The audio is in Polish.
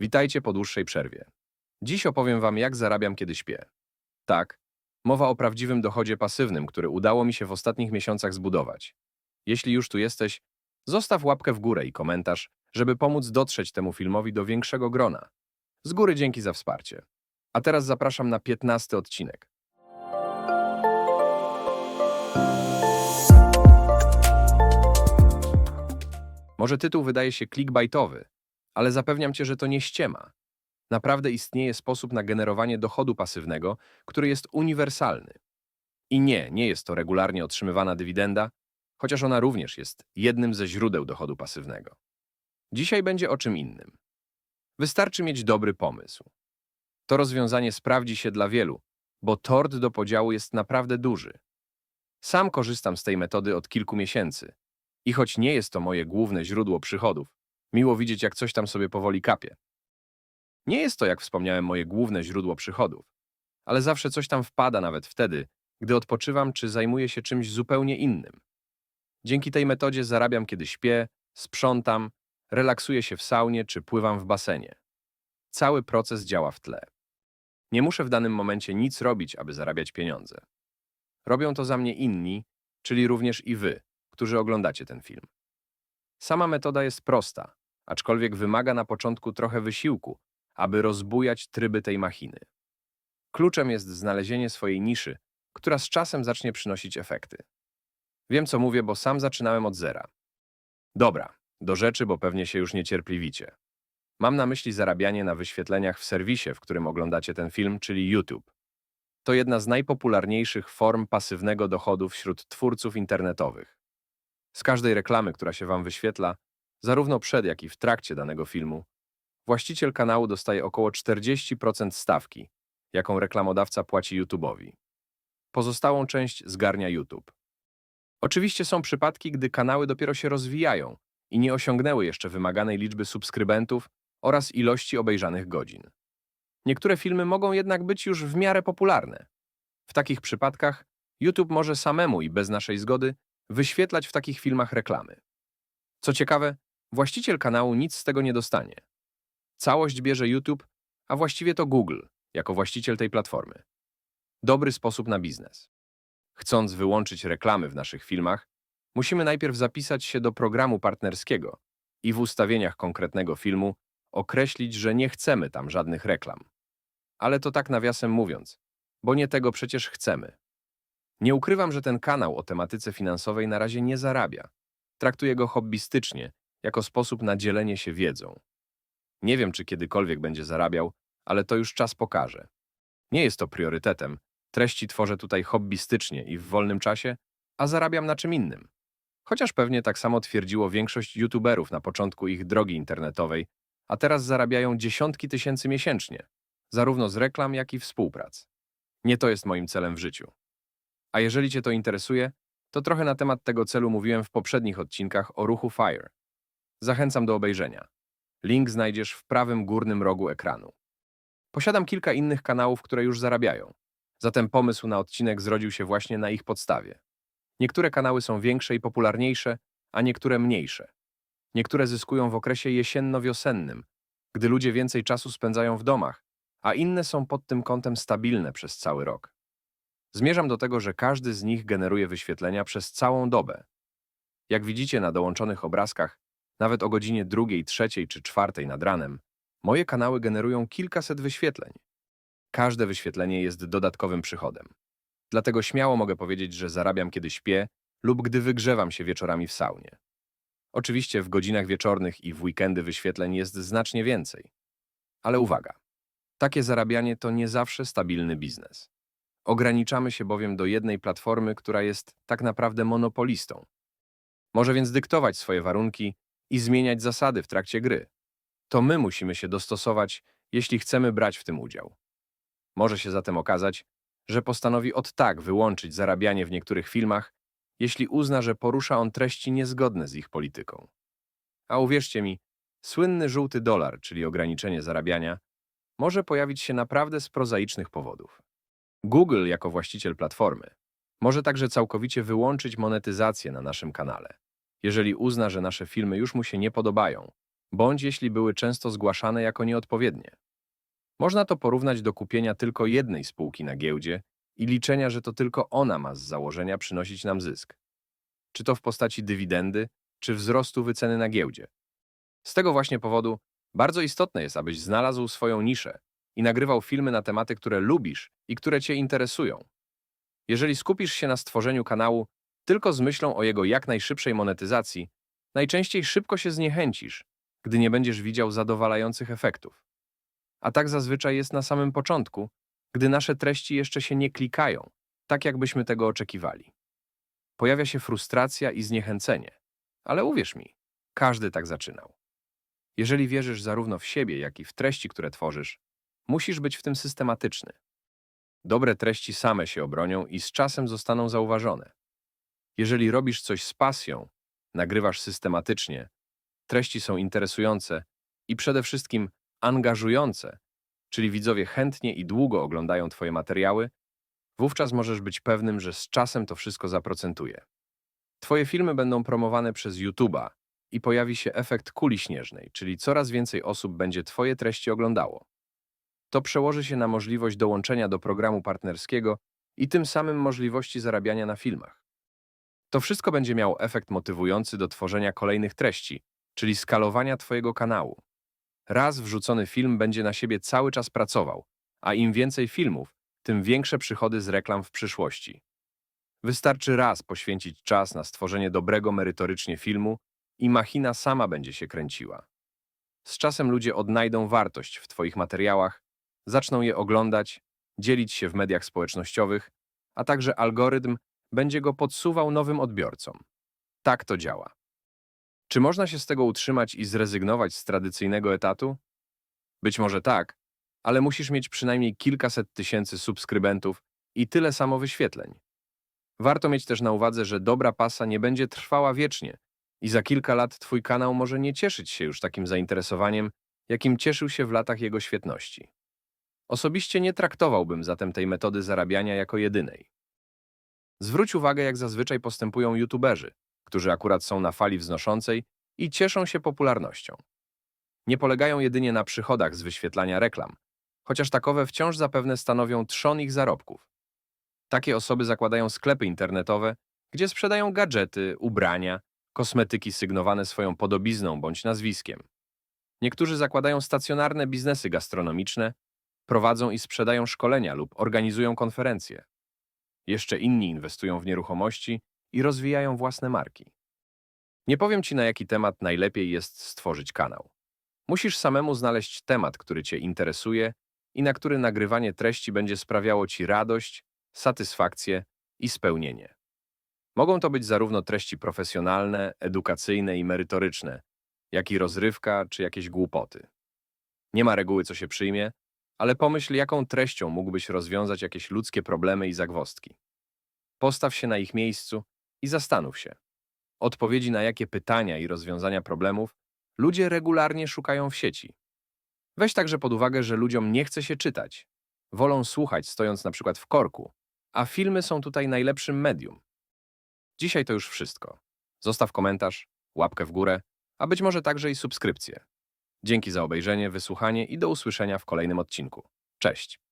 Witajcie po dłuższej przerwie. Dziś opowiem Wam, jak zarabiam, kiedy śpię. Tak, mowa o prawdziwym dochodzie pasywnym, który udało mi się w ostatnich miesiącach zbudować. Jeśli już tu jesteś, zostaw łapkę w górę i komentarz, żeby pomóc dotrzeć temu filmowi do większego grona. Z góry dzięki za wsparcie. A teraz zapraszam na 15 odcinek. Może tytuł wydaje się clickbaitowy, ale zapewniam Cię, że to nie ściema. Naprawdę istnieje sposób na generowanie dochodu pasywnego, który jest uniwersalny. I nie, nie jest to regularnie otrzymywana dywidenda, chociaż ona również jest jednym ze źródeł dochodu pasywnego. Dzisiaj będzie o czym innym. Wystarczy mieć dobry pomysł. To rozwiązanie sprawdzi się dla wielu, bo tort do podziału jest naprawdę duży. Sam korzystam z tej metody od kilku miesięcy i choć nie jest to moje główne źródło przychodów, miło widzieć, jak coś tam sobie powoli kapie. Nie jest to, jak wspomniałem, moje główne źródło przychodów, ale zawsze coś tam wpada nawet wtedy, gdy odpoczywam czy zajmuję się czymś zupełnie innym. Dzięki tej metodzie zarabiam, kiedy śpię, sprzątam, relaksuję się w saunie czy pływam w basenie. Cały proces działa w tle. Nie muszę w danym momencie nic robić, aby zarabiać pieniądze. Robią to za mnie inni, czyli również i wy, którzy oglądacie ten film. Sama metoda jest prosta, aczkolwiek wymaga na początku trochę wysiłku, aby rozbujać tryby tej machiny. Kluczem jest znalezienie swojej niszy, która z czasem zacznie przynosić efekty. Wiem, co mówię, bo sam zaczynałem od zera. Dobra, do rzeczy, bo pewnie się już niecierpliwicie. Mam na myśli zarabianie na wyświetleniach w serwisie, w którym oglądacie ten film, czyli YouTube. To jedna z najpopularniejszych form pasywnego dochodu wśród twórców internetowych. Z każdej reklamy, która się Wam wyświetla, zarówno przed, jak i w trakcie danego filmu, właściciel kanału dostaje około 40% stawki, jaką reklamodawca płaci YouTube'owi. Pozostałą część zgarnia YouTube. Oczywiście są przypadki, gdy kanały dopiero się rozwijają i nie osiągnęły jeszcze wymaganej liczby subskrybentów oraz ilości obejrzanych godzin. Niektóre filmy mogą jednak być już w miarę popularne. W takich przypadkach YouTube może samemu i bez naszej zgody wyświetlać w takich filmach reklamy. Co ciekawe, właściciel kanału nic z tego nie dostanie. Całość bierze YouTube, a właściwie to Google, jako właściciel tej platformy. Dobry sposób na biznes. Chcąc wyłączyć reklamy w naszych filmach, musimy najpierw zapisać się do programu partnerskiego i w ustawieniach konkretnego filmu określić, że nie chcemy tam żadnych reklam. Ale to tak nawiasem mówiąc, bo nie tego przecież chcemy. Nie ukrywam, że ten kanał o tematyce finansowej na razie nie zarabia. Traktuję go hobbystycznie, jako sposób na dzielenie się wiedzą. Nie wiem, czy kiedykolwiek będzie zarabiał, ale to już czas pokaże. Nie jest to priorytetem. Treści tworzę tutaj hobbystycznie i w wolnym czasie, a zarabiam na czym innym. Chociaż pewnie tak samo twierdziło większość youtuberów na początku ich drogi internetowej, a teraz zarabiają dziesiątki tysięcy miesięcznie, zarówno z reklam, jak i współprac. Nie to jest moim celem w życiu. A jeżeli Cię to interesuje, to trochę na temat tego celu mówiłem w poprzednich odcinkach o ruchu FIRE. Zachęcam do obejrzenia. Link znajdziesz w prawym górnym rogu ekranu. Posiadam kilka innych kanałów, które już zarabiają. Zatem pomysł na odcinek zrodził się właśnie na ich podstawie. Niektóre kanały są większe i popularniejsze, a niektóre mniejsze. Niektóre zyskują w okresie jesienno-wiosennym, gdy ludzie więcej czasu spędzają w domach, a inne są pod tym kątem stabilne przez cały rok. Zmierzam do tego, że każdy z nich generuje wyświetlenia przez całą dobę. Jak widzicie na dołączonych obrazkach, nawet o godzinie drugiej, trzeciej czy czwartej nad ranem, moje kanały generują kilkaset wyświetleń. Każde wyświetlenie jest dodatkowym przychodem. Dlatego śmiało mogę powiedzieć, że zarabiam kiedy śpię lub gdy wygrzewam się wieczorami w saunie. Oczywiście w godzinach wieczornych i w weekendy wyświetleń jest znacznie więcej. Ale uwaga, takie zarabianie to nie zawsze stabilny biznes. Ograniczamy się bowiem do jednej platformy, która jest tak naprawdę monopolistą. Może więc dyktować swoje warunki i zmieniać zasady w trakcie gry. To my musimy się dostosować, jeśli chcemy brać w tym udział. Może się zatem okazać, że postanowi od tak wyłączyć zarabianie w niektórych filmach, jeśli uzna, że porusza on treści niezgodne z ich polityką. A uwierzcie mi, słynny żółty dolar, czyli ograniczenie zarabiania, może pojawić się naprawdę z prozaicznych powodów. Google, jako właściciel platformy, może także całkowicie wyłączyć monetyzację na naszym kanale, jeżeli uzna, że nasze filmy już mu się nie podobają, bądź jeśli były często zgłaszane jako nieodpowiednie. Można to porównać do kupienia tylko jednej spółki na giełdzie i liczenia, że to tylko ona ma z założenia przynosić nam zysk. Czy to w postaci dywidendy, czy wzrostu wyceny na giełdzie. Z tego właśnie powodu bardzo istotne jest, abyś znalazł swoją niszę i nagrywał filmy na tematy, które lubisz i które Cię interesują. Jeżeli skupisz się na stworzeniu kanału tylko z myślą o jego jak najszybszej monetyzacji, najczęściej szybko się zniechęcisz, gdy nie będziesz widział zadowalających efektów. A tak zazwyczaj jest na samym początku, gdy nasze treści jeszcze się nie klikają, tak jakbyśmy tego oczekiwali. Pojawia się frustracja i zniechęcenie. Ale uwierz mi, każdy tak zaczynał. Jeżeli wierzysz zarówno w siebie, jak i w treści, które tworzysz, musisz być w tym systematyczny. Dobre treści same się obronią i z czasem zostaną zauważone. Jeżeli robisz coś z pasją, nagrywasz systematycznie, treści są interesujące i przede wszystkim angażujące, czyli widzowie chętnie i długo oglądają Twoje materiały, wówczas możesz być pewnym, że z czasem to wszystko zaprocentuje. Twoje filmy będą promowane przez YouTube'a i pojawi się efekt kuli śnieżnej, czyli coraz więcej osób będzie Twoje treści oglądało. To przełoży się na możliwość dołączenia do programu partnerskiego i tym samym możliwości zarabiania na filmach. To wszystko będzie miało efekt motywujący do tworzenia kolejnych treści, czyli skalowania Twojego kanału. Raz wrzucony film będzie na siebie cały czas pracował, a im więcej filmów, tym większe przychody z reklam w przyszłości. Wystarczy raz poświęcić czas na stworzenie dobrego merytorycznie filmu i machina sama będzie się kręciła. Z czasem ludzie odnajdą wartość w Twoich materiałach, zaczną je oglądać, dzielić się w mediach społecznościowych, a także algorytm będzie go podsuwał nowym odbiorcom. Tak to działa. Czy można się z tego utrzymać i zrezygnować z tradycyjnego etatu? Być może tak, ale musisz mieć przynajmniej kilkaset tysięcy subskrybentów i tyle samo wyświetleń. Warto mieć też na uwadze, że dobra pasa nie będzie trwała wiecznie i za kilka lat Twój kanał może nie cieszyć się już takim zainteresowaniem, jakim cieszył się w latach jego świetności. Osobiście nie traktowałbym zatem tej metody zarabiania jako jedynej. Zwróć uwagę, jak zazwyczaj postępują youtuberzy, którzy akurat są na fali wznoszącej i cieszą się popularnością. Nie polegają jedynie na przychodach z wyświetlania reklam, chociaż takowe wciąż zapewne stanowią trzon ich zarobków. Takie osoby zakładają sklepy internetowe, gdzie sprzedają gadżety, ubrania, kosmetyki sygnowane swoją podobizną bądź nazwiskiem. Niektórzy zakładają stacjonarne biznesy gastronomiczne, prowadzą i sprzedają szkolenia lub organizują konferencje. Jeszcze inni inwestują w nieruchomości i rozwijają własne marki. Nie powiem Ci, na jaki temat najlepiej jest stworzyć kanał. Musisz samemu znaleźć temat, który Cię interesuje i na który nagrywanie treści będzie sprawiało Ci radość, satysfakcję i spełnienie. Mogą to być zarówno treści profesjonalne, edukacyjne i merytoryczne, jak i rozrywka czy jakieś głupoty. Nie ma reguły, co się przyjmie, ale pomyśl, jaką treścią mógłbyś rozwiązać jakieś ludzkie problemy i zagwozdki. Postaw się na ich miejscu i zastanów się. Odpowiedzi na jakie pytania i rozwiązania problemów ludzie regularnie szukają w sieci. Weź także pod uwagę, że ludziom nie chce się czytać. Wolą słuchać, stojąc na przykład w korku, a filmy są tutaj najlepszym medium. Dzisiaj to już wszystko. Zostaw komentarz, łapkę w górę, a być może także i subskrypcję. Dzięki za obejrzenie, wysłuchanie i do usłyszenia w kolejnym odcinku. Cześć!